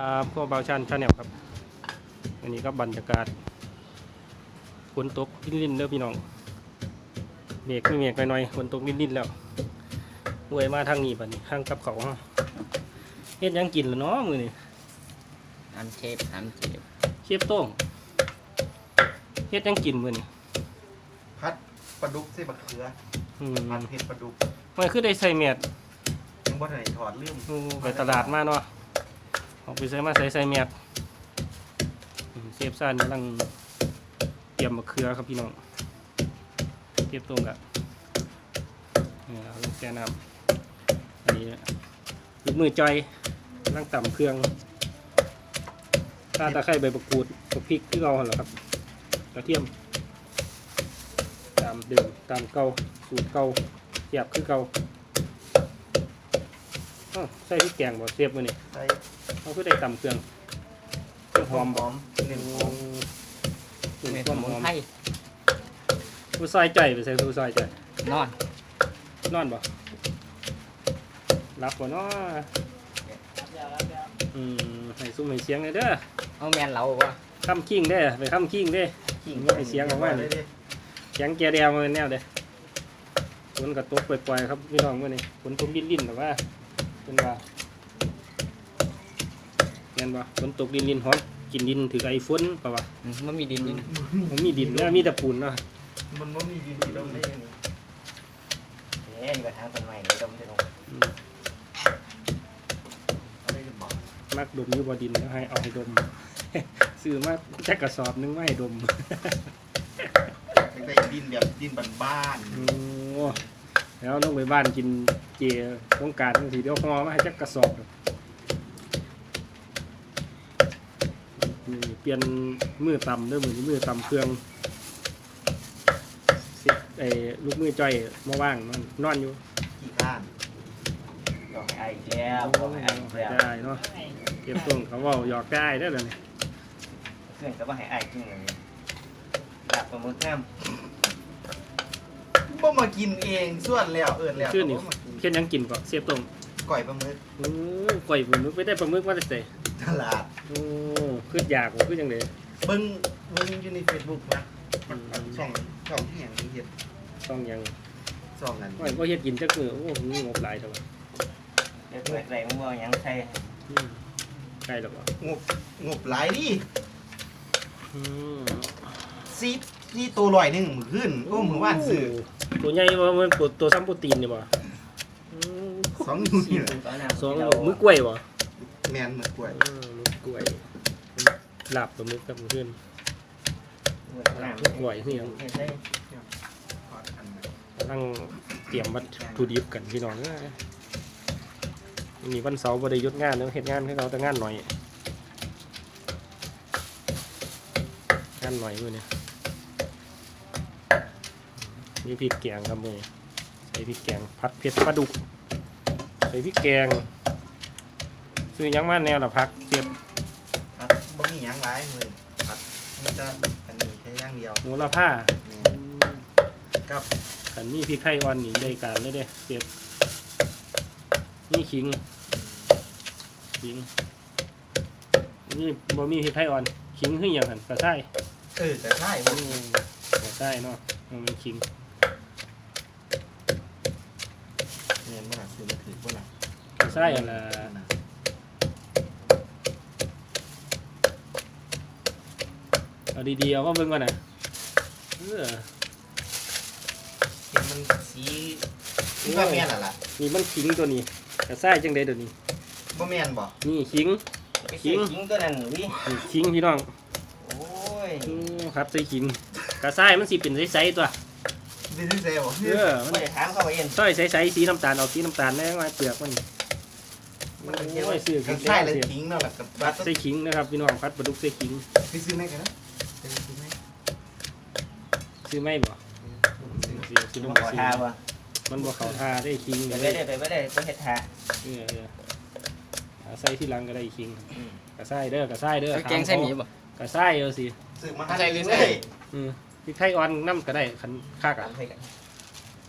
ครับพวกเบาชันชาแนลครับ อันนี้ก็บรรยากาศฝนตกลิ่นๆเด้อพี่น้องเมฆมีเมฆหน่อยๆฝนตกลิ่นๆแล้วหวยมาทางนี้บัดนี้ข้างกับเขาเฮาเฮ็ดหยังกินล่ะเนาะมื้อนี้ทำเชฟทำเชฟเชฟโต้งเฮ็ดหยังกินมื้อนี้พัดปลาดุกใส่บักเขืออืมพัดเผ็ดปลาดุกมันคือได้ใส่แมสยังบ่ทันได้ถอดลืมอู้ไปตลาดมาเนาะ ออกไปใส่มาใส่ใส่แมสอืมเชฟซ่านกำลังเตรียมมะเขือครับพี่น้องเชฟโต้งอะเนี่เอาลงแช่น้ำอันนี้ลูกมือจอยกำลังต่ำเครื่องตาตะไคร้ใบมะกรูดกับพริกที่เราหั่นแหละครับกระเทียม ตามเดิมตามเก่าสูตรเก่าเสียบคือเก่า อ้าวใส่พริกแกงบ่เสียบมือนี่ใส่เขาคือได้ตำเครื่องเครื่องหอมหอมเน้นหอมเครื่องเมความสมุหนอมไพรผู้ซอยใจไปใส่ผู้ซอยใจนอนนอนบ่รับบ่เนาะอืมให้ซุ้มให้เสียงเลยเด้อเอาแมนเราวะค้ำคิงเด้อไปค้ำคิงเด้อขิงให้เสียงออกมาเลเลยยดิเสียงแกแดวมาเป็นแนวเด้อฝนกระตกปล่อยๆครับพี่น้องมื้อนี้ฝนตกลิ้นๆแต่ว่า เป็นว่าแม่นบ่ฝนตกลิ้นๆหอมกินดินถือไอ้ฝนป่าวะอืมมันมีดินอยู่นะผมมีดินแล้วมีแต่ปูนเนาะมันบ่มีดินที่ดมได้ยังไงเอ๊ะนี่ก็ทางต้นไม้นี่ดมได้ลงอืมเอาได้บอกมักดมอยู่บ่ดินแล้วให้เอาให้ดมซื้อมาจักกระสอบหนึงไม่ให้ดมอยากได้ดินแบบดินบ้านโอ้ แล้วลงไปบ้านกินเจต้องการทั้งทีเดียวพอมาให้จักกระสอบนี่เปลี่ยนมือต่ำเด้วยมือนี้มือต่ำเครื่องสิไอ้ลูกมือจ้อยมาว่างนอนนอนอยู่ๆขี้ข้านก็ให้ไอ้อีกแล้วก็ให้ไอ้อีกแล้วได้เนาะเก็บตรงเขาเว่าหยอกได้ได้อเลยเพื่อนก็ว่าให้ไอ้จริงเลยดาบประมุขน้ บ่มากินเองส่วนแล้วเอิ้นแล้วขึ้นนี่บ่มากินเพี้ยนหยังกินก่อนเสียบตรงก่อยปลาหมึกโอ้ก่อยปลาหมึกไปได้ปลาหมึกมาได้เสตลาด โอ้ขึ้นยากกว่าขึ้นยังไงเบิ่งเบิ่งอยู่ใน Facebook นะช่องช่องที่หยังเฮ็ดต้องยังช่องนั้นก่อยก็เฮ็ดกินจักมือโอ้มีงบหลายเท่าไหร่ำเดี๋ยวเปิดไรมึงว่าหยังใส่อืมใกล้แล้วบ่งบงบหลายดิอืมซีนี่ตัวลอยหนึงมื้อคืนโอ้มื้อวานซื้อโตัวใหญ่บ่มันตัวตัวซ้ำโปรตีนนี่บ่อืมสองนิ้วนี่แหละตอนน้ำสองเรามือกล้วยบ่แม่นมื้อกล้วยเออมือกล้วยลาบปลาหมึกกับมื้อคืนมือลาบน้ำกล้วยนี่ยังเฮ็ดได้ทอดอันนั้นกำลังเตรียมวัตถุดิบกันพี่น้องเอ้ยมีวันเสาร์บ่ได้หยุดงานเด้อเฮ็ดงานให้เราแต่งานหน่อยงานหน่อยมื้อนี้ มีพริกแกงครับมื้อนี้ใส่พริกแกงผัดเผ็ดปลาดุก ใส่พริกแกง ซื้อหยังมาแนวละพักเสียบครับบ่มีหยังหลายเลยครับมันจะอันนี้แค่อย่างเดียวหมูละผ้านี่กับขันนี่พริกไทยอ่อนนี่ได้การเลยเด้เสียบนี่ขิงขิงนี่บ่มีพริกไทยอ่อนขิงคือหยังหั่นกระไส้เออแต่ใช่อืมกระไส้เนาะมันเป็นขิง เรียนบ่ล่ะคือมันถือบ่ล่ะกระไส้อะไรเอาดีๆเอามาเบิ่งก่อนนะเออเห็นมันสีนี่ว่าแม่นล่ะล่ะนี่มันขิงตัวนี้กระไส้จังไดเดี๋ยวนี้ บ่แม่นบ่นี่ขิง ไปซื้อขิงตัวนั้นวินี่ขิงพี่น้องโอ้ย อืมครับใส่ขิงกระไส้มันสิเป็นใสๆตัว ดิซิเซลเออมันไม่ได้ถามเขาเองซอยใสๆสีน้ำตาลเอาสีน้ำตาลแน่มาเปลือกมันมันเป็นโอ้ยซื้อกันใช่เลยทิ้งเนาะล่ะกับบัตรใส่ขิงนะครับพี่น้องพัดปลาดุกใส่ขิงไปซื้อแม่กันนะซื้อแม่ซื้อไม่บ่ซื้อซื้อมึลงขอซื้อทาบ่มันบ่เข้าท่าได้ขิงไปเลยไม่ได้ไปไม่ได้ไปเฮ็ดทาเออเออเอาใส่ที่หลังก็ได้ขิงกระไส้เด้อกระไส้เด้อแกงใส่หมีบ่ กระไส้เอาสิซื้อมาใส่หรือใส่อืม พริกไทยอ่อนน้ำก็ได้คันคักตาอะมให้กัน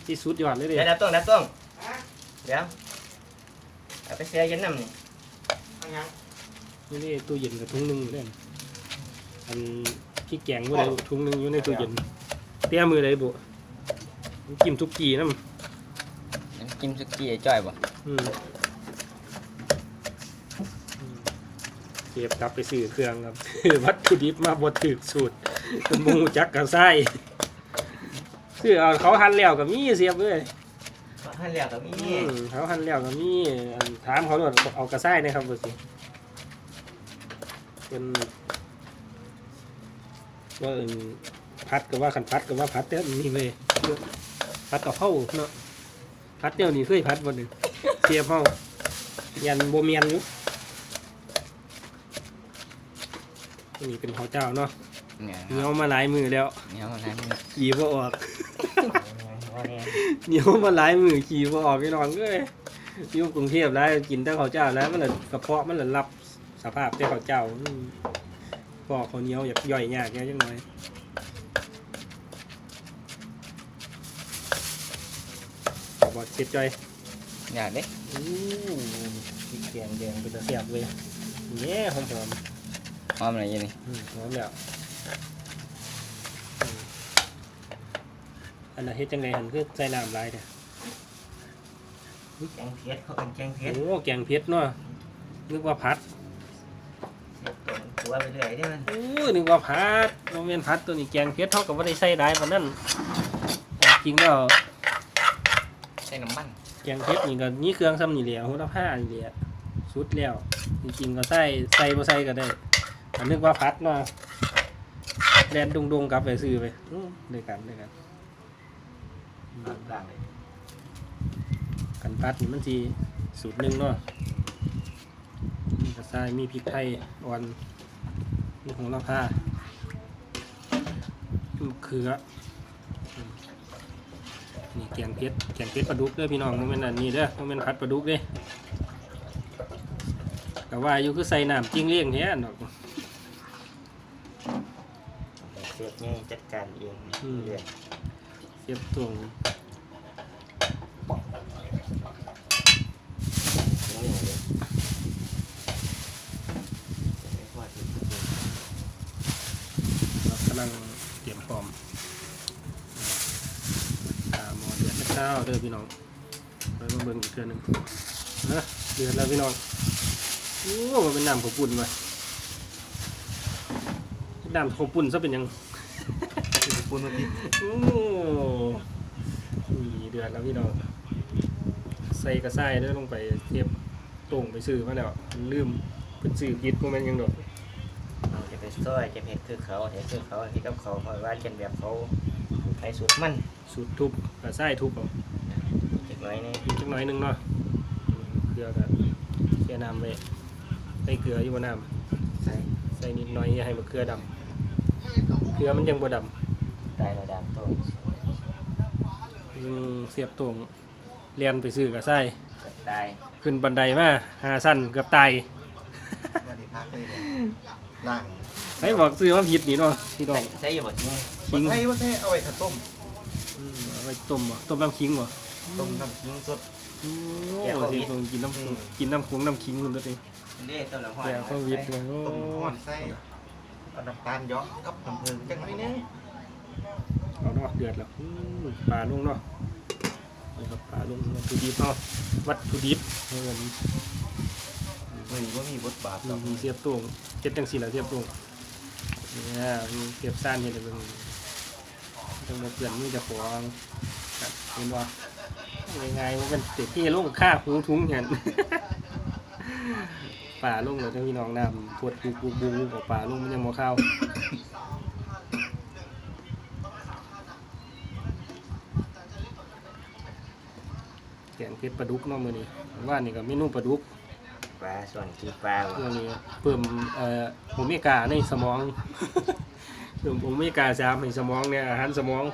ที่สุดยอดเลยเด้เดี๋ยวดับต้องดับต้องเดี๋ยวเอาไปเสียยันน้ำนี่เอายังนี่นี่ตู้เย็นกับถุงหนึงอยู่เด้นอันขี้แกงบ่ได้ถุงหนึงอยู่ในตู้เย็นเตี้ยมือเลยบุกินทุกกีน้ำน้ำจิ้มสุกี้ไอ้จ้อยบ่อืมเก็บกลับไปซื้อเครื่องครับ วัตถุดิบมาบดถึกสูตร เป็นมูจักกับไส้ซื้อเอาเขาหั่นแล้วกับมีเสียบเลยท่านเรียกก็มีอืมเขาหั่นแล้วกับมีอันถามเขาด้วยเอากระไส้นะครับดูสิเป็นว่าเอิ่นพัดก็ว่าขันพัดก็ว่าพัดแต่นี่เลยพัดกับเผาเนาะพัดเดียวนี่เคยพัดวันหนึ่งเสียบเผายันโบเมียนอยู่นี่เป็นข้าวเจ้าเนาะ เนี่ยเหนียวมาหลายมือแล้วเนี่ยมันนั้นขี่บ่ออกว่าแน่เหนียวมาหลายมือขี่บ่ออกพี่น้องเอ้ยอยู่กรุงเทพแล้วกินแต่ข้าวเจ้าแล้วมันเลยกระเพาะมันเลยรับสภาพแต่ข้าวเจ้าอืมพอข้าวเหนียวอยากย่อยยากแค่ยังไงบอดเช็ดจอยอยากเด้อู้พริกแกงแดงเป็นตะเสียบเลยเนี่ยหอมหอมหอมอะไรอยังนี่ๆอืมหอมแล้วอืม อันนั้นเฮ็ดจังไงหันคือใส่น้ำลายเด้อแกงเผ็ดเขาเป็นแกงเผ็ดโอ้แกงเผ็ดเนาะนึกว่าผัดเผ็ดตัวมันตัวไปเรื่อยได้มันโอ้นึกว่าผัดโมเมนผัดตัวนี้แกงเผ็ดเท่ากับว่าได้ใส่ได้ปานนั้นจริงแล้วใส่น้ำมันแกงเผ็ดนี่ก็นี่เครื่องซ้ำนี่แหละโหระพานี่แหละสุดแล้วจริงๆก็ใส่ใส่บ่ใส่ก็ได้อันนึกว่าผัดเนาะแดนดงๆกลับไปซื้อไปอื้อด้วยกันด้วยกัน อืมล่างเลยกันผัดนี่มันสิสูตรหนึ่งเนาะมีกระชายมีพริกไทยอ่อนมีโหระพามีมะเขืออืมนี่แกงเผ็ดแกงเผ็ดปลาดุกเด้อพี่น้องโมเมนต์อันนี้เด้อโมเมนต์ผัดปลาดุกเด้แต่ว่าอยู่คือใส่น้ำจิ้งเลี้ยงแท้ดอกเสียบง่ายจัดการเองอืมเรื่อย เสียบตรงเลยไม่พอที่จะกินเรากำลังเตรียมพร้อมอาหมอเดือดเช้าเด้อพี่น้องไปมาเบิ่งอีกเทื่อหนึงนะเดือดแล้วพี่น้องโอ้มันเป็นน้ำข้าวปุ้นว่ะน้ำข้าวปุ้นซะเป็นยัง ปูนมาพิษโอ้นี่เดือดแล้วพี่น้องใส่กระส่ายเด้อลงไปเทียบตรงไปซื้อมาแล้วลืมเป็นซื้อผิดพวกมันยังดอกเราจะไปซอยจะเผ็ดคือเขาแต่คือเขาที่กับเขาเพราะว่าเช่นแบบเขาใครสุดมันสูตรทุบกระส่ายทุบเอาจักหน่อยนี่อีกจักหน่อยหนึงเนาะอืมเกลือกับเกลือน้ำเลยใส่เกลืออยู่บนน้ใส่ำใส่นิดหน่อยอย่าให้มันเกลือดำเกลือมันยังบ่ด ได้ระดับต้นำอืมเสียบตรงเรียนไปซื้อกระส่ายได้ขึ้นบันไดมาหาสั้นเกือบตายมาดีพักเลยเนี่ยล่างให้บอกซื้อว่าผิดนี่เนาะพี่น้องใส่อยู่บดนี้ขิงให้ว่าให้เอาไว้ถ้าต้ม อืมเอาไปต้มบ่ต้มน้ำขิงบ่ต้มน้ำขิงสด โอ้สิต้องกินน้ำกินน้ำคงน้ำขิงคุณตัวเองเด้ต้นละห้อยแก่โควิดเลยโอ้ต้มห่อนไส้เอาน้ำตาลเยอะกับน้ำผึ้งจังหน่อยนึง เอาเนาะเดือดแล้วอืมปลาลุงเนาะนี่ครับปลาลุงวัตถุดิบเนาะวัตถุดิบเงินเฮ้ยว่ามีบทบาทมีเสียบตรงเจ็ดจังสี่แล้วเสียบตรงเนี่ยมีเสียบซ่านเห็นเลยเบิ่งจังหวะเปลี่ยนมีจะของครับเห็นว่าง่ายๆมันเป็นเตะที่ลงค่าหูทุ้งเห็นป่าลงเลยทั้งพี่น้องน้ำพวดบูบูบูกับป่าลงมันยังมอข้าว แกงเผ็ดปลาดุกเนาะมื้อนี้ว่านี่ก็เมนูปลาดุกปลาส่วนกีปลาเรื่องนี้เพิ่มเอ่อโอเมก้าในสมอง เพิ่มโอเมก้าสามในสมองเนี่ยอาหารสมอง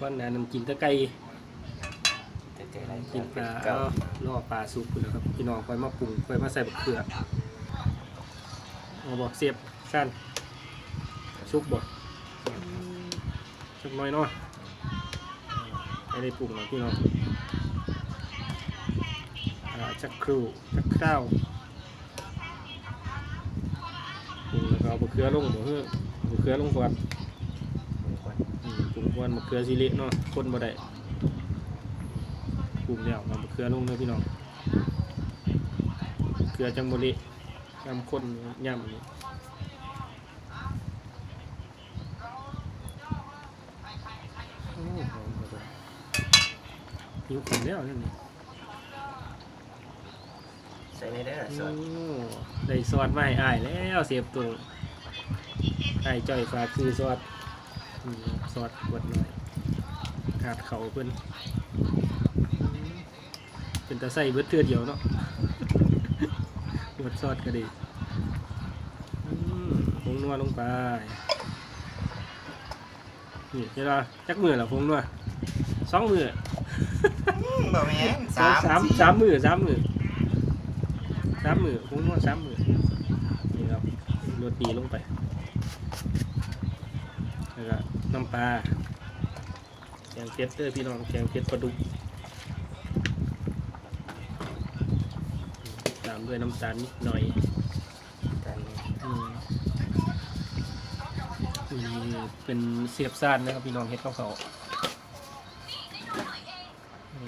วันนั้นกินแตะไก่เจออะไรกินปลาเก่าเอาล่อปลาสุกพุ่นแหล้วครับพี่น้องค่อยมาปรุงค่อยมาใส่บักเขือเอาบอกเสียบสั้นสุกบ่ สักหน้อยเนาะไม่ได้ปรุงหรอกพี่น้องจักครูจักข้าวปรุงแล้วก็เอามะเขือลงหมูเฮ้อมะเขือลงก่อนมีคนอืมปรุงก่อนมะเขือสิเละเนาะคนบ่ได้ปรุงแล้วเอามะเขือลงเลยพี่น้องมะเขือจังบ่เละยำข้นยำอันนี้โอ้หอมกว่า หิวข้าวแล้วนั่นนี่ใส่ไม่ได้อโอ้สดได้ซอสมาให้อ้ายแล้วเสียบตัวไอ้ายจ้อยฝากคือซอสนี่ซอสขวดหน่อยขาดเขาเพิ่นเป็นตาใส่เบิดเทือเดียวเนาะขวดซอสก็ดีอืมผงนัวลงไปนี่เจ้าละจักมือละผงนัวสองมือ บ่แม่นสามสามสี่สามมือสามมือสามมือผมนวดสามมือนี่ครับนวดดีลงไปแล้วก็น้ำปลาแกงเผ็ดเด้อพี่น้องแกงเผ็ดปลาดุกตามด้วยน้ำตาลนิดหน่อยกันนี้อืมนี่เป็นเสียบซ่านนะครับพี่น้องเฮ็ดข้าวเขา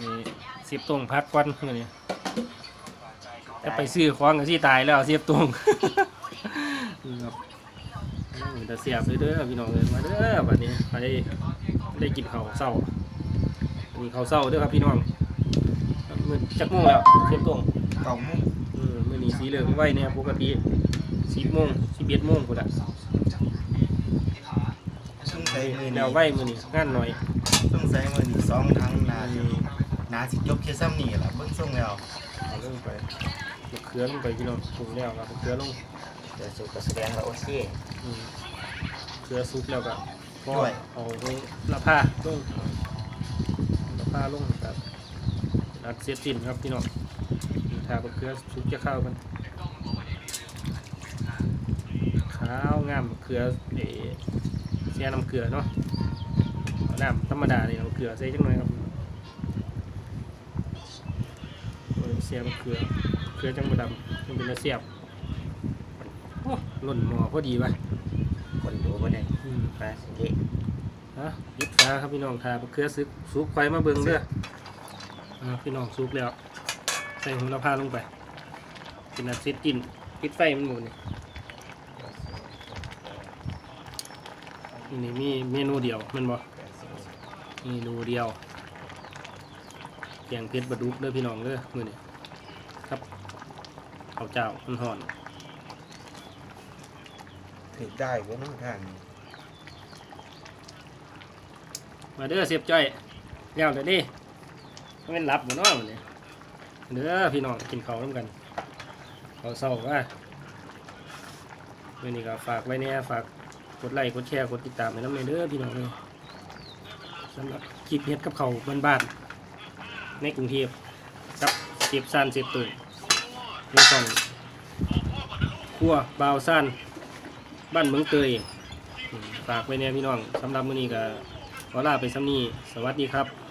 นี่เสียบตรงพักก่อนนี่ถ้าไปซื้อของกันที่ตายแล้วเสียบตรงนี่ครับนี่แต่เสียบเลยเด้อพี่น้องเลยมาเด้อบัดนี้ไปได้กินข้าวเศร้าอันนี้ข้าวเศร้าเด้อครับพี่น้องมือจักโมงแล้วเสียบตรงเก่ามุ้งเออมื่อนี้สีเหลืองไว้เนี่ยปกติสิบโมงสิบเอ็ดโมงกูละซึ่งใส่มือแนนี่วไว้มือนี้งานหน่อยซึ่งใส่มือนี่สองครั้งนาสิ นาสิจบแค่ซ้ำนี่ล่ะเบิ่งส่งแล้วเอาลงไปมะเขือลงไปพี่น้องปรุงแล้วครับมะเขือลงเดี๋ยวสุกก็แสดงว่าโอเคอืมเขือซุปแล้วก็พอเอาลงละผ้าลงละผ้าลงครับอัดเสียตินครับพี่น้องทามะเขือซุปจะเข้ากันขาวงามมะเขือเออเสียน้ำเกลือเนาะเอาน้ำธรรมดาเลยน้ำเกลือใส่จังหน่อยครับ โอ้ยเสียบเกลือเกลือจังบดำมันเป็นเสียบโอ้หล่นหมอพอดีป่ะคนดูบ่ได้อืมปลาสิเละฮะยิบฟ้าครับพี่น้องทาเกลือซึกซุกไฟมาเบิ่งเด้ออ่าพี่น้องซุกแล้ว ใส่หุ่นละผ้าลงไปเป็นอาซิดกินปิดไฟมันหมดนี่นี่มีเมนูเดียวแมันบ่เมนูเดียวแกงเผ็ดบะดุกเด้อพี่น้องเด้อมื้อนี้ครับ ข้าวเจ้ามันห่อนถึงได้บ่เนาะทางนี้มาเด้อเสียบจ้อยแล้วเดี๋ยวดิไม่เป็นรับหมดเนาะมื้อนี้เด้อพี่น้องกินข้าวร่วมกันข้าวเศร้าว่ามื่อนี้ก็ฝากไว้เนี่ยฝากกดไลค์กดแชร์กดติดตามให้น้ำเด้อพี่น้องเลยสำหรับคลิปเฮ็ดกับเขาวบ้านๆในกรุงเทพกับเสียบซ่านเสียบตุ่น ในช่องครัวบาสั้นบ้านเมืองเตยฝากไว้เนี่ยพี่น้องสำหรับมื้อนี้ก็ขอลาไปซ้ำนี้สวัสดีครับ